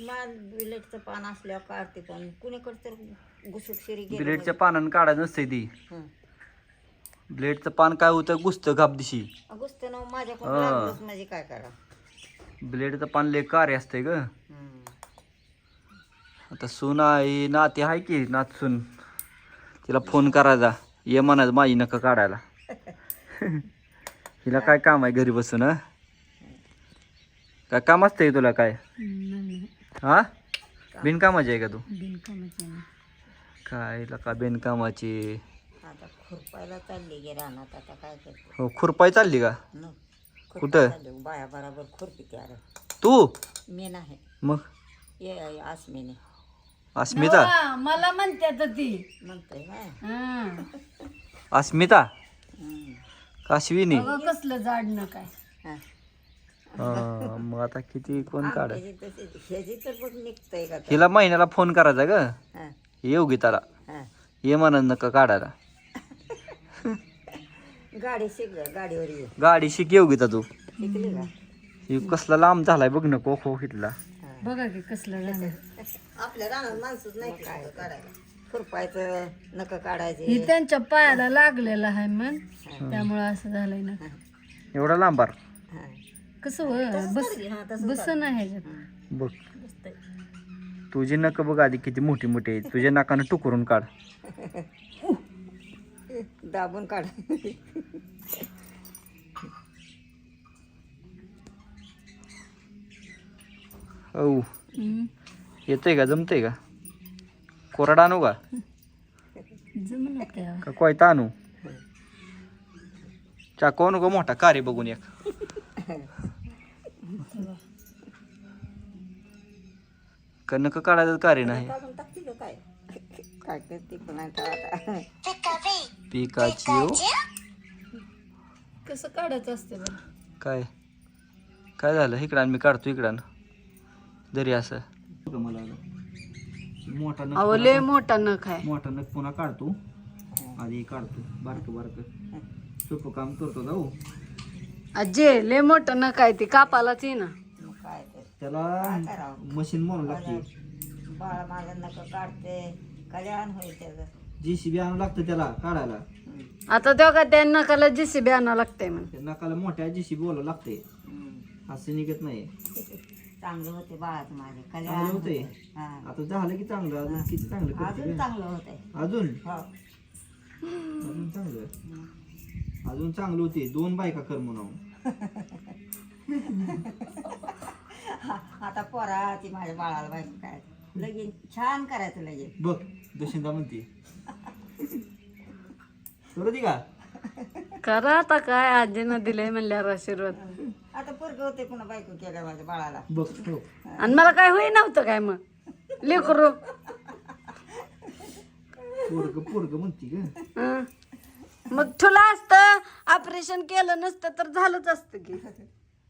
माल विलेटचं पान असल्यावर काढते पण. कुणीकडे तर शिरी गेलं ब्लेडच्या पानानं काढायचं नसते ती. हं. ब्लेडचं पान काय होतं? गुसतं गाप दिशी घुसते ना माझ्याकडून हा. लागलंच म्हणजे काय करा ब्लेडचं पान लय कार्य असतंय ग. हं. आता सून आहे नाते आहे की नात सून. तिला फोन करायचा. ये म्हणायचं माझी नका काढायला. हिला काय काम आहे घरी बसून हं? काय काम असतंय तुला काय? हा? बिनकामाची आहे का तू? काय हिला का बिनकामाची? आता खुरपायला चालली गे रानात आता काय करते? हो खुरपाय चालली का? न कुठं? बाया बराबर खुरपी तू मी नाही. मग? ये आसमीने अस्मिता? मला म्हणतात ती. म्हणतोय काय? हं. अस्मिता. काशविनी? अगं कसलं जाडणं काय? हा. हा, मग आता किती कोण काढ. ह्याची तशी- ह्याची तर बघ निघतंय का तर. हिला महिन्याला फोन करायचा ग. हा, येऊ गीताला हा. ये म्हणत नका काढायला. गाडी शिक ग, गाडीवर ये. गाडी शिक येऊ गीता तू शिकली का? हे कसला लांब झालाय बघ ना खो इथला. बघा की कसलं आपल्या रानात माणसंच नाही काढायला. खुरपायचं नक काढायचे. ही त्यांच्या पायाला लागलेलं आहे मग त्यामुळं असं झालंय ना. एवढा लांबार हा. कसं बस हा, तसं बस नाही ह्याच्यात. बघ. तुझी नक बघ आधी किती मोठी मोठी आहेत. तुझ्या नाकानं टुकरून काढ. दाबून काढ. औ. हं. येतंय का? जमतंय का? कोरडा आणू का? जमलं का कोयता आणू? चाकू आणू का मोठा? कारे बघून एक. का नक काढायचं कारे नाही? काढून टाकते का काय? काय करते पण आता आता. पिकाची हो. कसं काढायचं असते बरं? काय? काय झालं? इकडं मी काढतो इकडं जरी असं. मोठा नख अहो लय मोठा नख आहे. मोठा नख पुन्हा काढतो. आधी काढतो. बारक बारक. सोपं काम करतो जाऊ अजे लय मोठं नख आहे ती कापालाच ये ना मग काय तर त्याला करावं? मशीन म्हणून लागते बाळा माझं नक काढते कल्याण होईल त्याचं जी बी आणून लागतं त्याला काढायला हं. आता तेव्हा त्या नकाला जीसीबी आणावं लागतंय म्हण त्या नकाला मोठ्या जी सी बोलावं लागते हं. असं निघत नाही चांगलं होते बाळाचं माझे चांगलं कल्याण होते होते. हा. आता झालं की चांगलं अजून किती चांगलं करते अजून ग? चांगलं होतंय अजून हो अजून चांगलं अजून चांगलं होते. दोन बायका कर म्हणून. आता पोरा ती माझ्या बाळाला बायको काय? लगीन छान करायचं लगीन. बघ दुशिंदा म्हणते. करू का? करा आता काय? आजीनं दिलंय म्हणल्यावर आशीर्वाद. आता पोरग होते पुन्हा बायको केल्या माझ्या बाळाला. बघ हो आणि मला काय होई नव्हतं काय मग? लेकरू. पोरग पोरग म्हणते ग. हं. मग तुला असतं ऑपरेशन केलं नसतं तर झालंच असतं की.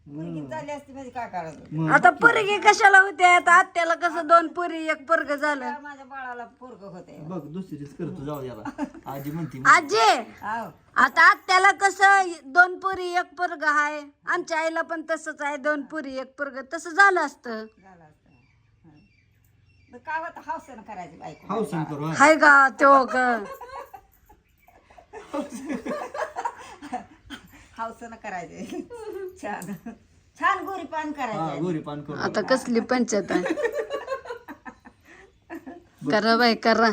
पोरगी झाली असती म्हणजे काय करायचं मग आता पोरगी कशाला होते? आता आत्याला कसं दोन पोरी एक पोरग झालं. माझ्या बाळाला पोरग होते बघ दुसरीच करतो जाऊ द्याला आजी म्हणते आजी! आव आता आत्याला कसं दोन पोरी एक पोरग आहे आमच्या आईला पण तसंच आहे दोन पोरी एक पोरग. तसं झालं असतं. झालं असतं. हं. मग काय होतं हौसेनं करायची बायको. हाऊसन करू हा. हाय का तो ग. करायचे. छान. छान गोरी पान हा करायचे गोरी पान करू आता कसली पंचायत आहे? करा बाई करा.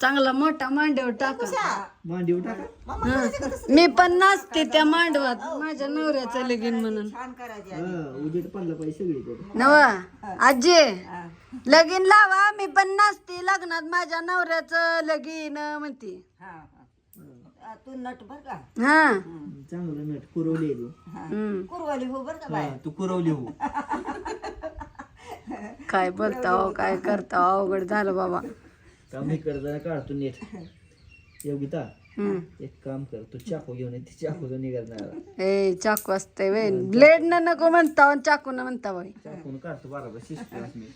चांगला मोठा मांडव टाका. उषा? मांडीवर टाका. हं. मी पण नाचते त्या मांडवात. माझ्या नवऱ्याचं लगीन म्हणून. छान करायची हा, उजेड पडला पाहिजे सगळीकडे नवा आजी हा. लगीन लावा. मी पण नाचते. लग्नात माझ्या नवऱ्याचं लगीन म्हणते. हा, हा. तू नट बर का? हा. चांगलं नट कुरवली तू. हम्म. कुरवाली हो बर का बाय? हा, तू कुरवली हो. काय बोलता हो काय करता हो, अवघड झालं बाबा. काम इकडे जरा काढतो नीट. योगिता हम्म. एक काम कर तू चाकू घेऊन ये ती चाकू निघणार ए चाकू असते वे ब्लेड न नको म्हणता चाकू न म्हणता बाई. चाकून काढतो बरोबर शिस्त मी.